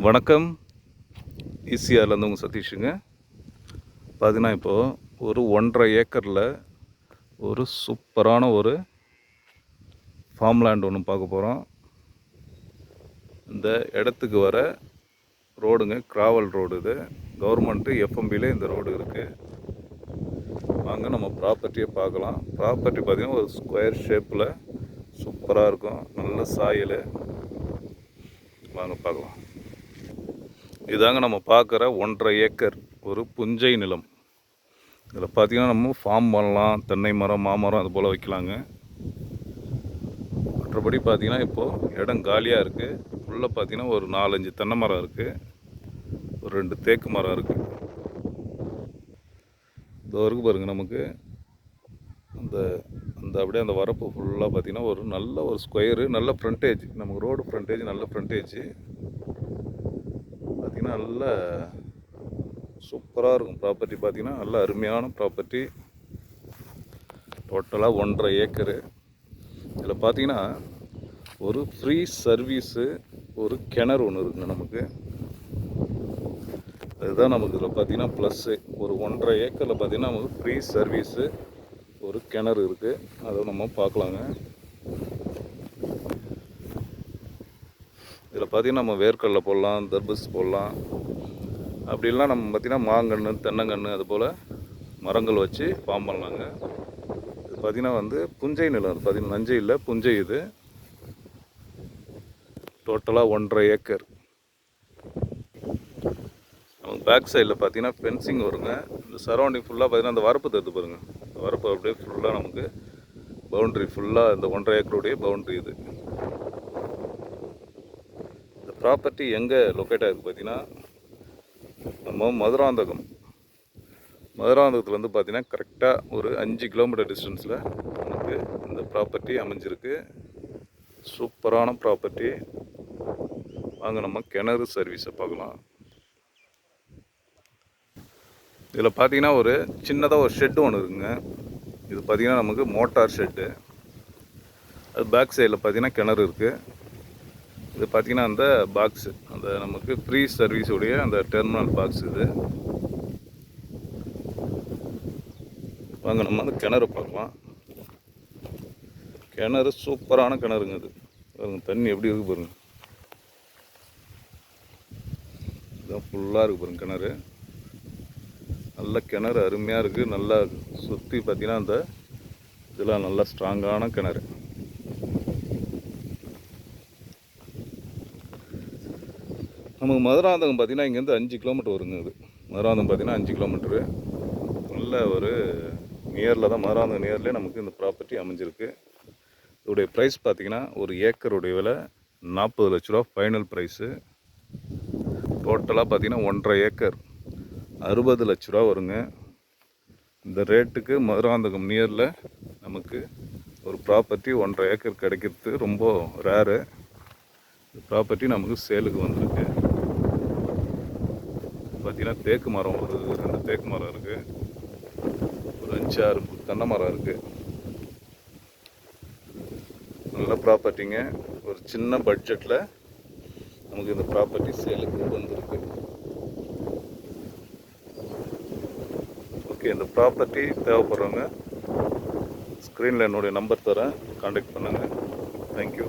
வணக்கம். ஈசிஆர்லேருந்து உங்கள் சதீஷுங்க. பார்த்தீங்கன்னா இப்போது ஒரு ஒன்றரை ஏக்கரில் ஒரு சூப்பரான ஒரு ஃபார்ம் லேண்ட் ஒன்று பார்க்க போகிறோம் இந்த இடத்துக்கு வர ரோடுங்க கிராவல் ரோடு இது. கவர்மெண்ட்டு எஃப்எம்பியில் இந்த ரோடு இருக்குது வாங்க நம்ம ப்ராப்பர்ட்டியை பார்க்கலாம். ப்ராப்பர்ட்டி பார்த்திங்கன்னா ஒரு ஸ்கொயர் ஷேப்பில் சூப்பராக இருக்கும். நல்ல சாயல். வாங்க பார்க்கலாம். இதாங்க நம்ம பார்க்குற ஒன்றரை ஏக்கர் ஒரு புஞ்சை நிலம். இதில் பார்த்தீங்கன்னா நம்ம ஃபார்ம் பண்ணலாம் தென்னை மரம் மாமரம் அது போல் வைக்கலாங்க. மற்றபடி பார்த்திங்கன்னா இப்போது இடம் காலியாக இருக்குது உள்ளே பார்த்தீங்கன்னா ஒரு நாலஞ்சு தென்னை மரம் இருக்குது ஒரு ரெண்டு தேக்கு மரம் இருக்குது இதோ இருக்கு பாருங்கள் நமக்கு. அந்த அந்த அப்படியே அந்த வரப்பு ஃபுல்லாக பார்த்தீங்கன்னா ஒரு நல்ல ஒரு ஸ்கொயரு நல்ல ஃப்ரண்டேஜ் நமக்கு ரோடு ஃப்ரண்டேஜ் நல்ல ஃப்ரண்டேஜ் நல்ல சூப்பராக இருக்கும் ப்ராப்பர்ட்டி பார்த்தீங்கன்னா நல்ல அருமையான ப்ராப்பர்ட்டி டோட்டலாக ஒன்றரை ஏக்கரு. இதில் பார்த்தீங்கன்னா ஒரு ஃப்ரீ சர்வீஸு ஒரு கிணறு ஒன்று இருக்குங்க நமக்கு. அதுதான் நமக்கு இதில் பார்த்தீங்கன்னா ப்ளஸ்ஸு ஒரு ஒன்றரை ஏக்கரில் பார்த்தீங்கன்னா நமக்கு ஃப்ரீ சர்வீஸு ஒரு கிணறு இருக்குது அதை நம்ம பார்க்கலாங்க. இதில் பார்த்தீங்கன்னா நம்ம வேர்க்கடலை போடலாம் தர்பூஸ் போடலாம். அப்படிலாம் நம்ம பார்த்திங்கன்னா மாங்கன்று தென்னங்கன்று அது போல் மரங்கள் வச்சு ஃபார்ம் பண்ணலாங்க. இது பார்த்திங்கன்னா வந்து புஞ்சை நிலம் அது பார்த்திங்கன்னா நஞ்சை இல்லை புஞ்சை இது. டோட்டலாக ஒன்றரை ஏக்கர். நமக்கு பேக் சைடில் பார்த்தீங்கன்னா ஃபென்சிங் வருங்க. இந்த சரௌண்டிங் ஃபுல்லாக பார்த்திங்கன்னா அந்த வரப்பு தடுத்து பாருங்க. வரப்பு அப்படியே ஃபுல்லாக நமக்கு பவுண்ட்ரி ஃபுல்லாக இந்த ஒன்றரை ஏக்கருடைய பவுண்ட்ரி இது. ப்ராப்பர்ட்டி எங்கே லொக்கேட் ஆகிருக்கு பார்த்தீங்கன்னா நம்ம மதுராந்தகம். மதுராந்தகத்துலேருந்து பார்த்தீங்கன்னா கரெக்டாக ஒரு அஞ்சு கிலோமீட்டர் டிஸ்டன்ஸில் நமக்கு இந்த ப்ராப்பர்ட்டி அமைஞ்சிருக்கு. சூப்பரான ப்ராப்பர்ட்டி வாங்க நம்ம கிணறு சர்வீஸை பார்க்கலாம். இதில் பார்த்தீங்கன்னா ஒரு சின்னதாக ஒரு ஷெட்டு ஒன்று இருக்குங்க. இது பார்த்தீங்கன்னா நமக்கு மோட்டார் ஷெட்டு அது பேக் சைடில் பார்த்தீங்கன்னா கிணறு இருக்குது இது பார்த்தீங்கன்னா அந்த பாக்ஸு அந்த நமக்கு ஃப்ரீ சர்வீஸுடைய அந்த டெர்மினல் பாக்ஸ் இது. வாங்க நம்ம அந்த கிணறு பார்க்கலாம். கிணறு சூப்பரான கிணறுங்க இது. பாருங்க தண்ணி எப்படி இருக்கு பாருங்க. இதான் ஃபுல்லாக இருக்குது பாருங்க கிணறு. நல்ல கிணறு அருமையாக இருக்குது நல்லா சுற்றி பார்த்தீங்கன்னா அந்த இதெல்லாம் நல்லா ஸ்ட்ராங்கான கிணறு. நமக்கு மதுராந்தகம் பார்த்தீங்கன்னா இங்கேருந்து அஞ்சு கிலோமீட்டர் வருங்க இது மதுராந்தகம் பார்த்தீங்கன்னா அஞ்சு கிலோமீட்ரு நல்ல ஒரு நியரில் தான் மதுராந்தகம் நியர்லேயே நமக்கு இந்த ப்ராப்பர்ட்டி அமைஞ்சிருக்கு. இதோடைய ப்ரைஸ் பார்த்தீங்கன்னா ஒரு ஏக்கருடைய விலை நாற்பது லட்ச ரூபா ஃபைனல் ப்ரைஸு டோட்டலாக பார்த்தீங்கன்னா ஒன்றரை ஏக்கர். அறுபது லட்ச ரூபா வருங்க. இந்த ரேட்டுக்கு மதுராந்தகம் நியரில் நமக்கு ஒரு ப்ராப்பர்ட்டி ஒன்றரை ஏக்கர் கிடைக்கிறது ரொம்ப ரேரு இந்த ப்ராப்பர்ட்டி நமக்கு சேலுக்கு வந்திருக்கு. பார்த்தீங்கன்னா தேக்கு மரம் ஒரு ரெண்டு தேக்கு மரம் இருக்குது ஒரு அஞ்சு ஆறு தென்னை மரம் இருக்குது நல்ல ப்ராப்பர்ட்டிங்க. ஒரு சின்ன பட்ஜெட்டில் நமக்கு இந்த ப்ராப்பர்ட்டி சேலுக்கு வந்திருக்கு. ஓகே இந்த ப்ராப்பர்ட்டி தேவைப்படுறவங்க ஸ்க்ரீனில் என்னுடைய நம்பர் தரேன். காண்டாக்ட் பண்ணுங்கள் தேங்க்யூ